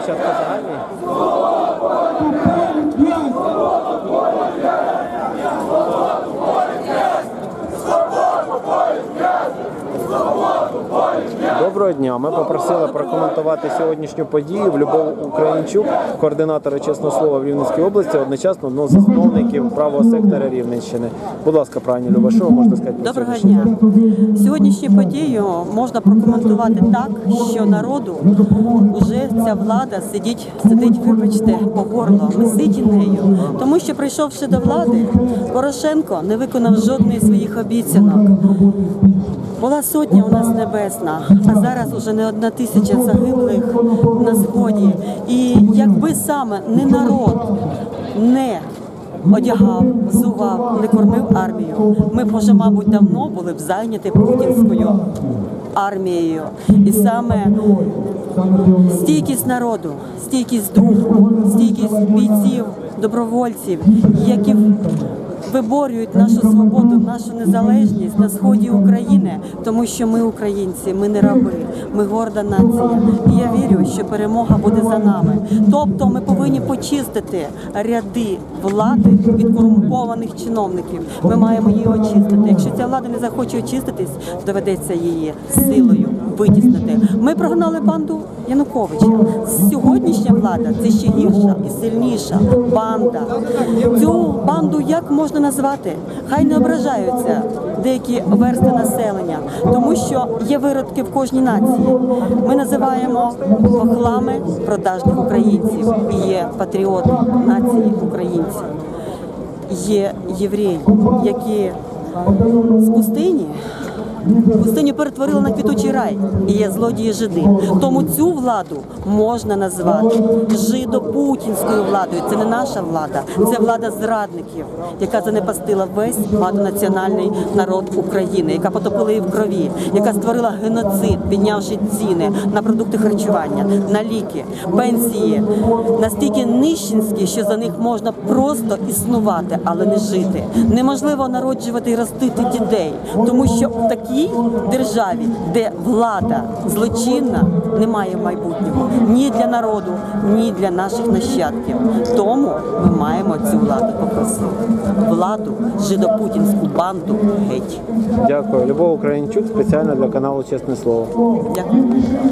Deixa eu fazer. Доброго дня. Ми попросили прокоментувати сьогоднішню подію в Любов Українчук, координатора чесного слова в Рівненській області, одночасно одного з засновників правого сектора Рівненщини. Будь ласка, пані Люба, що ви можете сказати Доброго дня. Сьогоднішню подію можна прокоментувати так, що народу вже ця влада сидить, сидить, вибачте, по горло, месить нею. Тому що прийшовши до влади, Порошенко не виконав жодної своїх обіцянок. Була сотня у нас небесна, а зараз уже не одна тисяча загиблих на сході. І якби саме не народ не одягав, взував, не кормив армію, ми б уже, мабуть, давно були б зайняті путінською армією. І саме стійкість народу, стійкість духу, стійкість бійців, добровольців, які виборюють нашу свободу, нашу незалежність на сході України, тому що ми українці, ми не раби, ми горда нація. І я вірю, що перемога буде за нами. Тобто ми повинні почистити ряди влади від корумпованих чиновників. Ми маємо її очистити. Якщо ця влада не захоче очиститись, доведеться її силою витіснити. Ми прогнали банду Януковича. Сьогоднішня влада це ще гірша і сильніша банда. Цю банду як можна назвати? Хай не ображаються деякі версти населення, тому що є виродки в кожній нації. Ми називаємо хохлами продажних українців. Є патріоти нації українців. Є євреї, які з пустині пустиню перетворили на квітучий рай і є злодії жиди. Тому цю владу можна назвати жидопутінською владою. Це не наша влада, це влада зрадників, яка занепастила весь багатонаціональний народ України, яка потопила її в крові, яка створила геноцид, піднявши ціни на продукти харчування, на ліки, пенсії настільки нищенські, що за них можна просто існувати, але не жити. Неможливо народжувати і ростити дітей, тому що в такій державі, де влада злочинна, не має майбутнього ні для народу, ні для наших нащадків. Тому ми маємо цю владу попросити. Владу, жидопутінську банду геть. Дякую. Любов Українчук спеціально для каналу Чесне Слово. Дякую.